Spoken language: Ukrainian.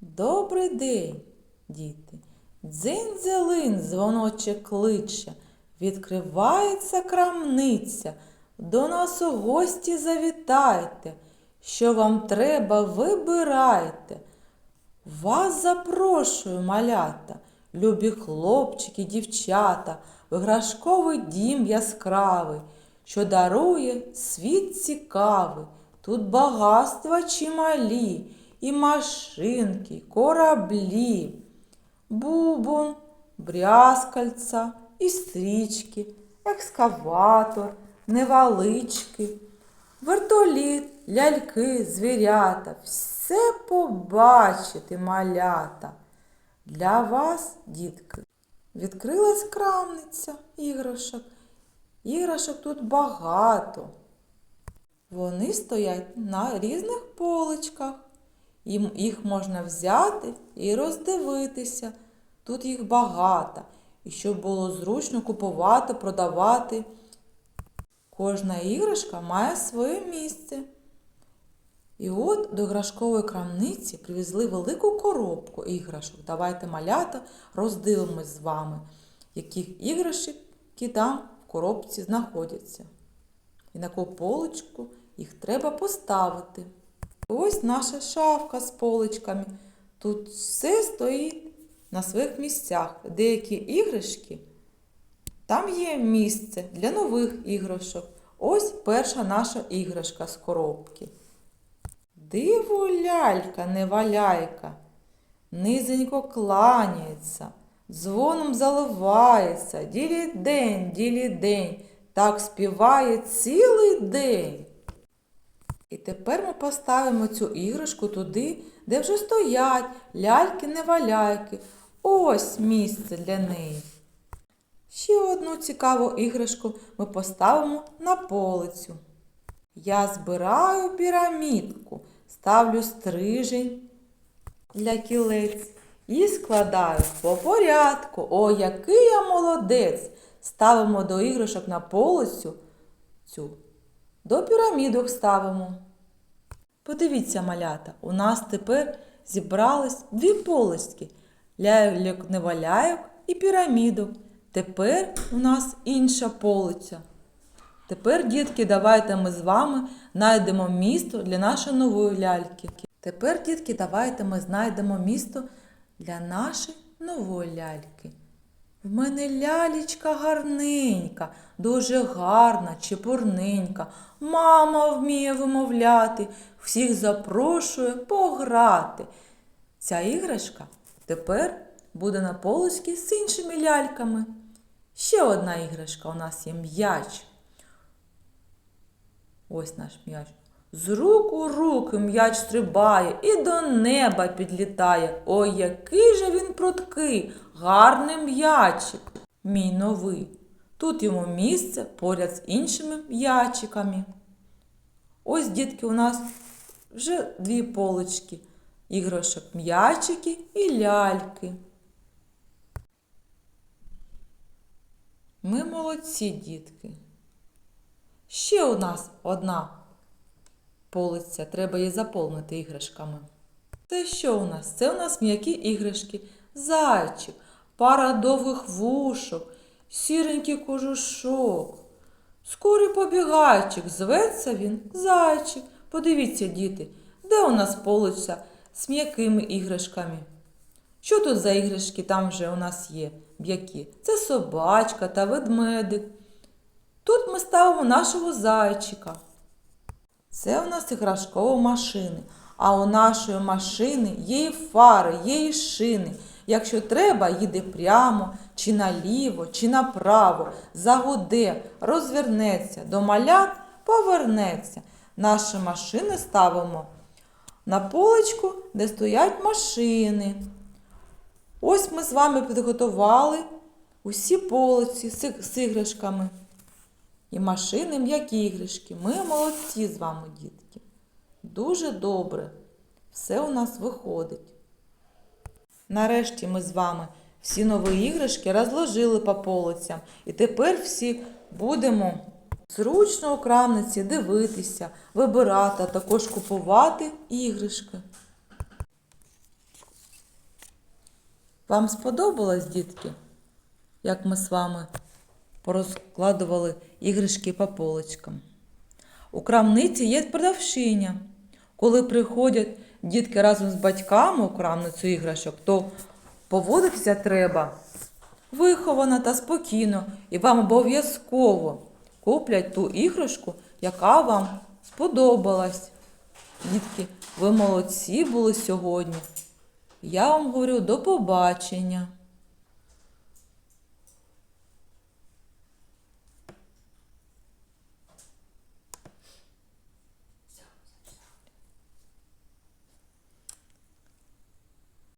Добрий день, діти. Дзинь-дзелин дзвоноче кличе. Відкривається крамниця. До нас у гості завітайте. Що вам треба, вибирайте. Вас запрошую, малята, любі хлопчики, дівчата, в іграшковий дім яскравий, що дарує світ цікавий. Тут багатства чималі, і машинки, й кораблі, бубон, брязкальця, і стрічки, екскаватор, невалички, вертоліт, ляльки, звірята, все побачити малята. Для вас, дітки, відкрилась крамниця іграшок. Іграшок тут багато. Вони стоять на різних поличках. Їх можна взяти і роздивитися. Тут їх багато. І щоб було зручно купувати, продавати. Кожна іграшка має своє місце. І от до іграшкової крамниці привезли велику коробку іграшок. Давайте малята роздивимось з вами, яких іграшки там в коробці знаходяться. І на яку поличку їх треба поставити. Ось наша шафка з поличками. Тут все стоїть на своїх місцях. Деякі іграшки, там є місце для нових іграшок. Ось перша наша іграшка з коробки. Диво лялька, неваляйка, низенько кланяється, дзвоном заливається, ділі день, ділі день, так співає цілий день. І тепер ми поставимо цю іграшку туди, де вже стоять ляльки-неваляйки. Ось місце для неї. Ще одну цікаву іграшку ми поставимо на полицю. Я збираю пірамідку, ставлю стрижень для кілець і складаю по порядку. О, який я молодець! Ставимо до іграшок на полицю цю. До пірамідок ставимо. Подивіться, малята, у нас тепер зібрались дві полицьки ляльок неваляйок і пірамідок. Тепер у нас інша полиця. Тепер, дітки, давайте ми з вами знайдемо місто для нашої нової ляльки. Тепер, дітки, давайте ми знайдемо місто для нашої нової ляльки. В мене лялечка гарненька, дуже гарна, чепурненька. Мама вміє вимовляти, всіх запрошує пограти. Ця іграшка тепер буде на полочці з іншими ляльками. Ще одна іграшка у нас є м'яч. Ось наш м'яч. З рук у руки м'яч стрибає і до неба підлітає. Ой, який же він пруткий, гарний м'ячик, мій новий. Тут йому місце поряд з іншими м'ячиками. Ось, дітки, у нас вже дві полочки іграшок м'ячики і ляльки. Ми молодці, дітки. Ще у нас одна полиця, треба її заповнити іграшками. Це що у нас? Це у нас м'які іграшки, зайчик, пара довгих вушок, сіренький кожушок. Скорий побігайчик, зветься він зайчик. Подивіться, діти, де у нас полиця з м'якими іграшками? Що тут за іграшки там вже у нас є м'які? Це собачка та ведмедик. Тут ми ставимо нашого зайчика. Це у нас іграшкова машини. А у нашої машини є і фари, є і шини. Якщо треба, їде прямо, чи наліво, чи направо, загуде, розвернеться, до малят повернеться. Наші машини ставимо на поличку, де стоять машини. Ось ми з вами підготували усі полиці з іграшками. І машини м'які іграшки. Ми молодці з вами, дітки. Дуже добре. Все у нас виходить. Нарешті ми з вами всі нові іграшки розложили по полицям. І тепер всі будемо зручно у крамниці дивитися, вибирати, а також купувати іграшки. Вам сподобалось, дітки, як ми з вами порозкладували іграшки по полочкам? У крамниці є продавщиня. Коли приходять дітки разом з батьками у крамницю іграшок, то поводитися треба виховано та спокійно, і вам обов'язково куплять ту іграшку, яка вам сподобалась. Дітки, ви молодці були сьогодні. Я вам говорю до побачення.